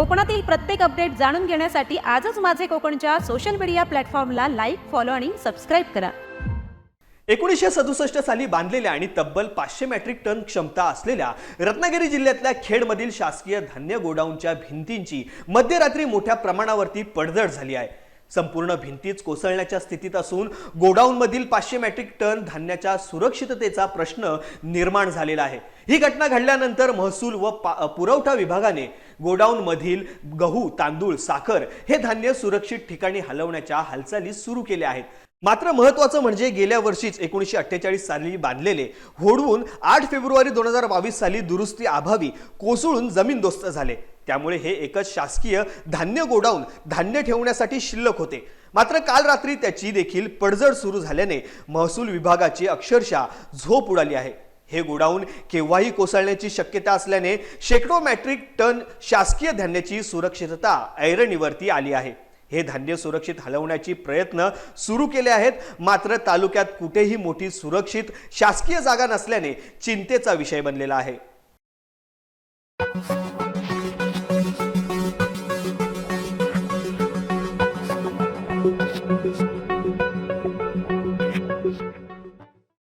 कोकणातील प्रत्येक अपडेट जाणून घेण्यासाठी आजच माझे कोकणच्या सोशल मीडिया प्लॅटफॉर्मला लाईक फॉलो आणि सबस्क्राईब करा. एकोणीसशे सदुसष्ट साली बांधलेल्या आणि तब्बल पाचशे मॅट्रिक टन क्षमता असलेल्या रत्नागिरी जिल्ह्यातल्या खेडमधील शासकीय धान्य गोडाऊनच्या भिंतींची मध्यरात्री मोठ्या प्रमाणावरती पडझड झाली आहे. संपूर्ण भिंतीच कोसळण्याच्या स्थितीत असून गोडाऊनमधील पाचशे मेट्रिक टन धान्याच्या सुरक्षिततेचा प्रश्न निर्माण झालेला आहे. ही घटना घडल्यानंतर महसूल व पुरवठा विभागाने गोडाऊनमधील गहू तांदूळ साखर हे धान्य सुरक्षित ठिकाणी हलवण्याच्या हालचाली सुरू केल्या आहेत. मात्र महत्वाचं म्हणजे गेल्या वर्षीच एकोणीसशे अठ्ठेचाळीस साली बांधलेले होडवून आठ फेब्रुवारी दोन हजार बावीस साली दुरुस्ती अभावी कोसळून जमीनदोस्त झाले. त्यामुळे हे एकच शासकीय धान्य गोडाऊन धान्य ठेवण्यासाठी शिल्लक होते. मात्र काल रात्री त्याची देखील पडझड सुरू झाल्याने महसूल विभागाची अक्षरशः झोप उडाली आहे. हे गोडाऊन केव्हाही कोसळण्याची शक्यता असल्याने शेकडो मॅट्रिक टन शासकीय धान्याची सुरक्षितता ऐरणीवरती आली आहे. हे धान्य सुरक्षित हलवण्याची प्रयत्न सुरू केले आहेत. मात्र तालुक्यात कुठेही मोठी सुरक्षित शासकीय जागा नसल्याने चिंतेचा विषय बनलेला आहे.